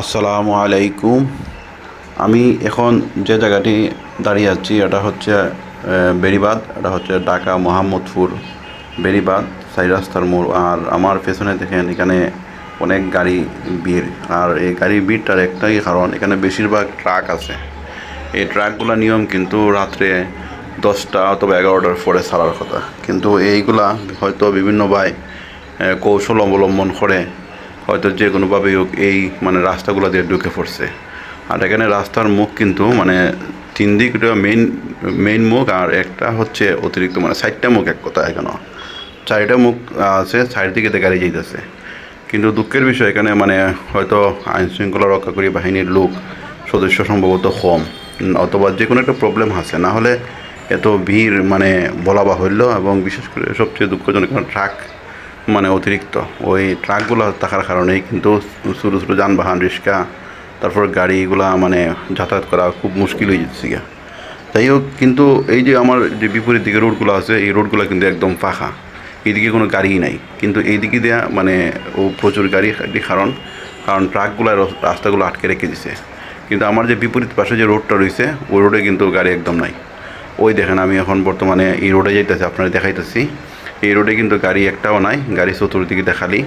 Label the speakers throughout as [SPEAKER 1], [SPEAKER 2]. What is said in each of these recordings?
[SPEAKER 1] আসসালামু আলাইকুম। আমি এখন যে জায়গাটি দাঁড়িয়ে আছি, এটা হচ্ছে বেড়িবাঁধ, এটা হচ্ছে ঢাকা মোহাম্মদপুর বেড়িবাঁধ সাই রাস্তার মোড়। আর আমার পেছনে দেখেন, এখানে অনেক গাড়ি ভিড়। আর এই গাড়ি ভিড়টার একটাই কারণ, এখানে বেশিরভাগ ট্রাক আছে। এই ট্রাকগুলো নিয়ম কিন্তু রাত্রে দশটা অথবা এগারোটার পরে ছাড়ার কথা। কিন্তু এইগুলা হয়তো বিভিন্ন ভাই কৌশল অবলম্বন করে হয়তো যে কোনোভাবেই হোক এই মানে রাস্তাগুলো দিয়ে ঢুকে পড়ছে। আর এখানে রাস্তার মুখ কিন্তু মানে তিন দিক মেইন মেইন মুখ আর একটা হচ্ছে অতিরিক্ত মানে চারটা মুখ এক কথা এখানে। চারিটা মুখ আছে, চারিদিকে দিয়ে গাড়ি যাইতেছে। কিন্তু দুঃখের বিষয় এখানে মানে হয়তো আইন শৃঙ্খলা রক্ষাকারী বাহিনীর লোক, সদস্য সম্ভবত কম। অথবা যে কোনো একটা প্রবলেম আছে। না হলে এত ভিড় মানে বলা বাহুল্য এবং বিশেষ করে সবচেয়ে দুঃখজনক ট্রাক মানে অতিরিক্ত। ওই ট্রাকগুলো থাকার কারণেই কিন্তু ছোটো ছোটো যানবাহন, রিক্সা, তারপর গাড়িগুলা মানে যাতায়াত করা খুব মুশকিল হয়ে যাচ্ছে গিয়া। যাই হোক, কিন্তু এই যে আমার যে বিপরীত দিকে রোডগুলো আছে, এই রোডগুলো কিন্তু একদম ফাঁকা। এইদিকে কোনো গাড়িই নাই। কিন্তু এই দিকে দেওয়া মানে ও প্রচুর গাড়ি কারণ কারণ ট্রাকগুলো রাস্তাগুলো আটকে রেখে দিছে। কিন্তু আমার যে বিপরীত পাশে যে রোডটা রয়েছে, ওই রোডে কিন্তু গাড়ি একদম নাই। ওই দেখেন আমি এখন বর্তমানে এই রোডে যাইতেছি আপনারা দেখাইতেছি। এই রোডে কিন্তু গাড়ি একটাও নাই, গাড়ি চতুর্দিকে দেখালি।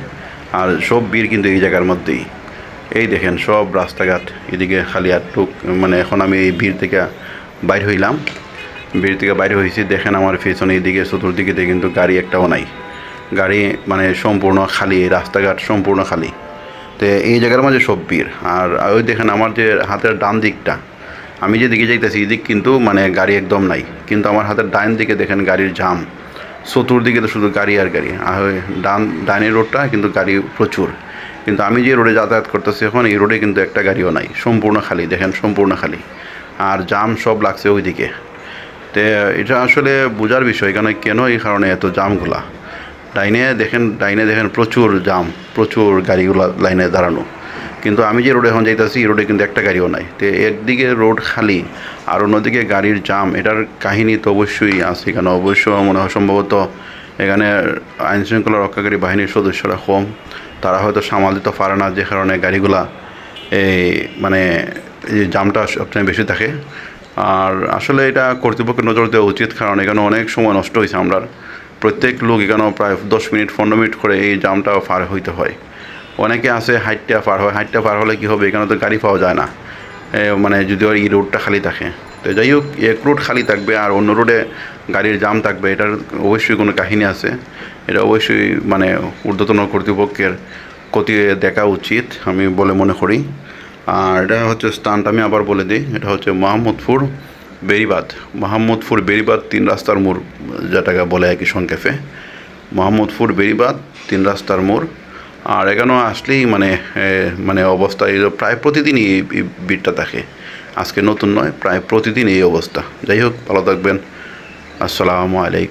[SPEAKER 1] আর সব ভিড় কিন্তু এই জায়গার মধ্যেই। এই দেখেন, সব রাস্তাঘাট এদিকে খালি আর টুক মানে এখন আমি এই ভিড় থেকে বাইর হইলাম। ভিড় থেকে বাইরে হয়েছি দেখেন আমার পেছনে এইদিকে চতুর্দিকে কিন্তু গাড়ি একটাও নাই। গাড়ি মানে সম্পূর্ণ খালি, রাস্তাঘাট সম্পূর্ণ খালি। তো এই জায়গার মাঝে সব ভিড়। আর ওই দেখেন আমার যে হাতের ডান দিকটা, আমি যে দিকে যাইতেছি, এদিক কিন্তু মানে গাড়ি একদম নাই। কিন্তু আমার হাতের ডান দিকে দেখেন গাড়ির জাম চতুর্দিকে তো শুধু গাড়ি আর গাড়ি। আর ডান, ডানের রোডটা কিন্তু গাড়ি প্রচুর। কিন্তু আমি যে রোডে যাতায়াত করতেছি এখন, এই রোডে কিন্তু একটা গাড়িও নাই। সম্পূর্ণ খালি, দেখেন, সম্পূর্ণ খালি। আর জাম সব লাগছে ওইদিকে। তে, এটা আসলে বোঝার বিষয়, কেন কেন এই কারণে এত জামগুলা? ডাইনে দেখেন ডাইনে দেখেন প্রচুর জাম, প্রচুর গাড়িগুলা লাইনে দাঁড়ানো। কিন্তু আমি যে রোডে এখন যাইতেছি, এই রোডে কিন্তু একটা গাড়িও নাই। তো একদিকে রোড খালি, আর অন্যদিকে গাড়ির জাম এটার কাহিনী তো অবশ্যই আছে। এখানে অবশ্য মনে হয় সম্ভবত এখানে আইন শৃঙ্খলা রক্ষাকারী বাহিনীর সদস্যরা কম। তারা হয়তো সামাল দিতে পারে না, যে কারণে গাড়িগুলা এই মানে এই জামটা সবচেয়ে বেশি থাকে। আর আসলে এটা কর্তৃপক্ষের নজর দেওয়া উচিত, কারণ এখানে অনেক সময় নষ্ট হয়েছে আমরা প্রত্যেক লোক এখানে প্রায় দশ মিনিট, পনেরো মিনিট করে এই জামটা পার হইতে হয়। অনেকে আছে হাইটটা পার হয়, হাইটটা পার হলে কী হবে? এখানে তো গাড়ি পাওয়া যায় না। মানে যদিও এই রোডটা খালি থাকে। তো যাই হোক, এক রোড খালি থাকবে আর অন্য রোডে গাড়ির জাম থাকবে, এটার অবশ্যই কোনো কাহিনী আছে। এটা অবশ্যই মানে ঊর্ধ্বতন কর্তৃপক্ষের ক্ষতি দেখা উচিত, আমি বলে মনে করি। আর এটা হচ্ছে স্থানটা আমি আবার বলে দিই। এটা হচ্ছে মোহাম্মদপুর বেরিবাদ মোহাম্মদপুর বেরিবাদ তিন রাস্তার মোড়, যেটাকে বলে কি সংক্ষেপে। মোহাম্মদপুর বেরিবাদ তিন রাস্তার মোড়। আর এখানে আসলেই মানে মানে অবস্থা এই প্রায় প্রতিদিনই এই ভিড়টা থাকে। আজকে নতুন নয়, প্রায় প্রতিদিন এই অবস্থা। যাই হোক, ভালো থাকবেন। আসসালামু আলাইকুম।